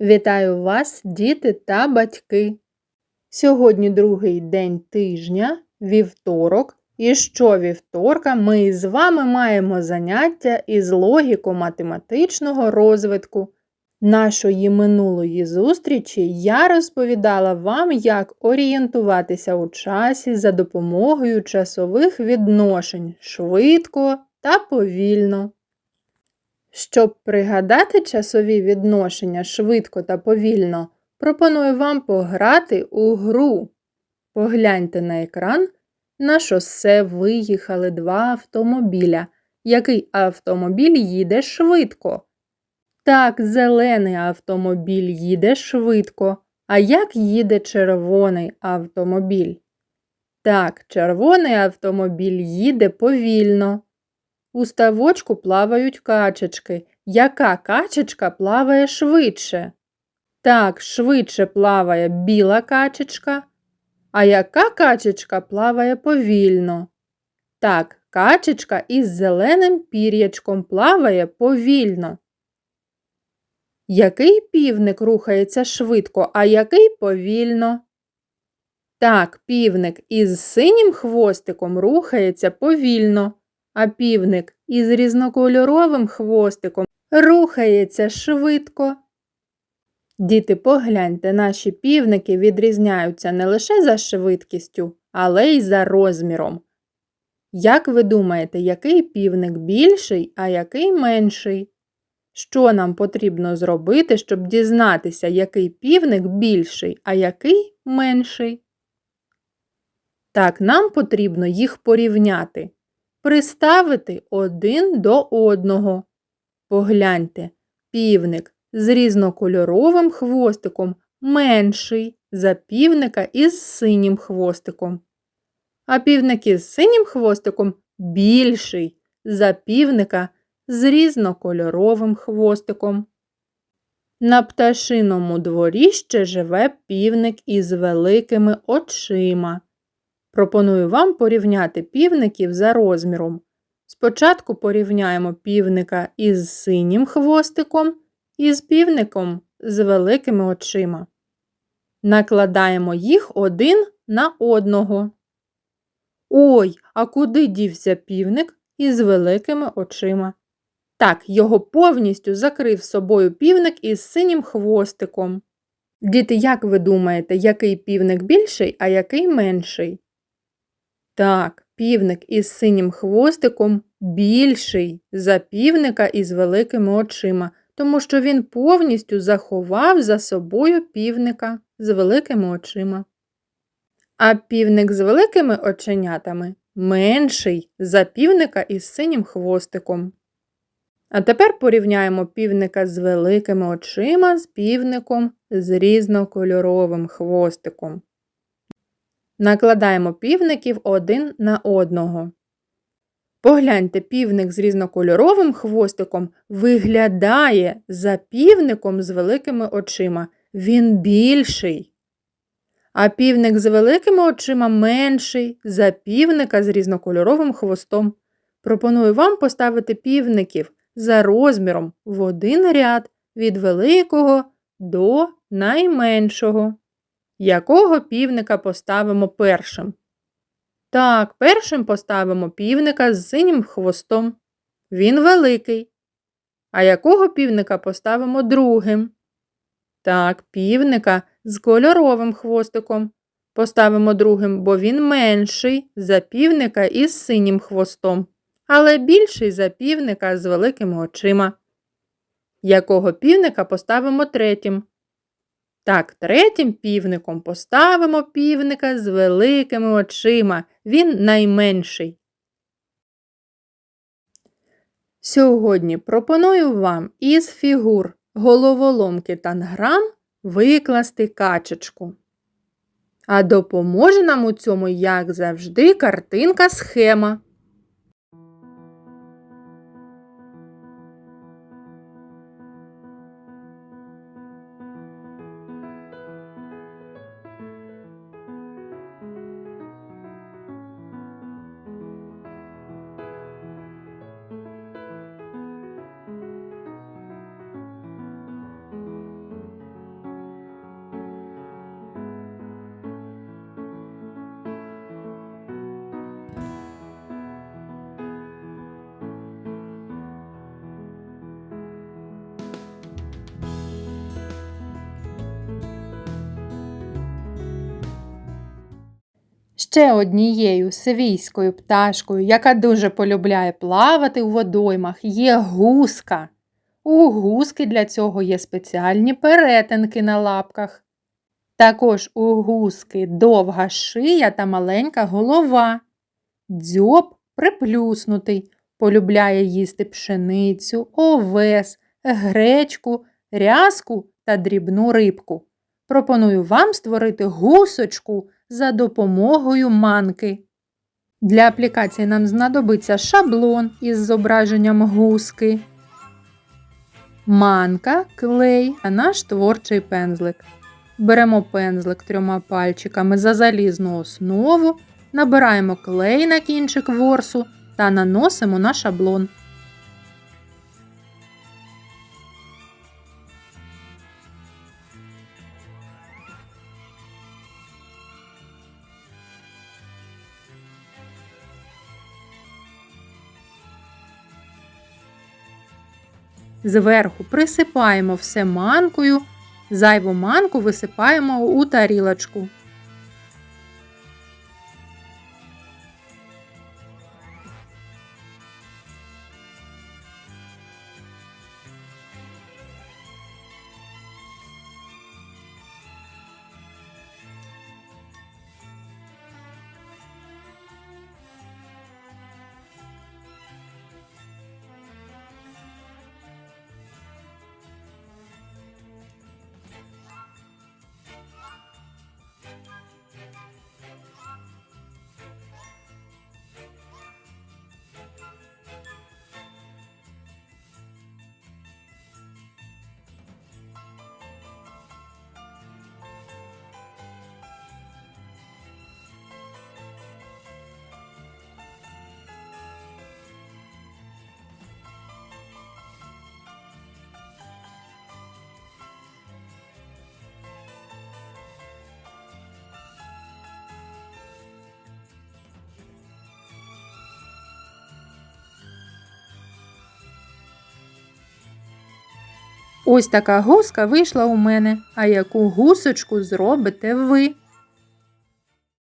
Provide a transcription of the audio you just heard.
Вітаю вас, діти та батьки! Сьогодні другий день тижня, вівторок, і щовівторка ми з вами маємо заняття із логіко-математичного розвитку. Нашої минулої зустрічі я розповідала вам, як орієнтуватися у часі за допомогою часових відношень швидко та повільно. Щоб пригадати часові відношення швидко та повільно, пропоную вам пограти у гру. Погляньте на екран. На шосе виїхали два автомобіля. Який автомобіль їде швидко? Так, зелений автомобіль їде швидко. А як їде червоний автомобіль? Так, червоний автомобіль їде повільно. У ставочку плавають качечки. Яка качечка плаває швидше? Так, швидше плаває біла качечка. А яка качечка плаває повільно? Так, качечка із зеленим пір'ячком плаває повільно. Який півник рухається швидко, а який повільно? Так, півник із синім хвостиком рухається повільно а півник із різнокольоровим хвостиком рухається швидко. Діти, погляньте, наші півники відрізняються не лише за швидкістю, але й за розміром. Як ви думаєте, який півник більший, а який менший? Що нам потрібно зробити, щоб дізнатися, який півник більший, а який менший? Так, нам потрібно їх порівняти приставити один до одного. Погляньте, півник з різнокольоровим хвостиком менший за півника із синім хвостиком. А півник із синім хвостиком більший за півника з різнокольоровим хвостиком. На пташиному дворі ще живе півник із великими очима. Пропоную вам порівняти півників за розміром. Спочатку порівняємо півника із синім хвостиком і з півником з великими очима. Накладаємо їх один на одного. Ой, а куди дівся півник із великими очима? Так, його повністю закрив собою півник із синім хвостиком. Діти, як ви думаєте, який півник більший, а який менший? Так, півник із синім хвостиком більший за півника із великими очима, тому що він повністю заховав за собою півника з великими очима. А півник з великими оченятами менший за півника із синім хвостиком. А тепер порівняємо півника з великими очима з півником з різнокольоровим хвостиком. Накладаємо півників один на одного. Погляньте, півник з різнокольоровим хвостиком виглядає за півником з великими очима. Він більший. А півник з великими очима менший за півника з різнокольоровим хвостом. Пропоную вам поставити півників за розміром в один ряд від великого до найменшого. Якого півника поставимо першим? Так, першим поставимо півника з синім хвостом. Він великий. А якого півника поставимо другим? Так, півника з кольоровим хвостиком. Поставимо другим, бо він менший за півника із синім хвостом, але більший за півника з великими очима. Якого півника поставимо третім? Так, третім півником поставимо півника з великими очима. Він найменший. Сьогодні пропоную вам із фігур головоломки танграм викласти качечку. А допоможе нам у цьому, як завжди, картинка схема. Ще однією свійською пташкою, яка дуже полюбляє плавати у водоймах, є гуска. У гуски для цього є спеціальні перетинки на лапках. Також у гуски довга шия та маленька голова. Дзьоб приплюснутий, полюбляє їсти пшеницю, овес, гречку, рязку та дрібну рибку. Пропоную вам створити гусочку за допомогою манки. Для аплікації нам знадобиться шаблон із зображенням гуски, манка, клей та наш творчий пензлик. Беремо пензлик трьома пальчиками за залізну основу, набираємо клей на кінчик ворсу та наносимо на шаблон. Зверху присипаємо все манкою, зайву манку висипаємо у тарілочку. Ось така гуска вийшла у мене. А яку гусочку зробите ви?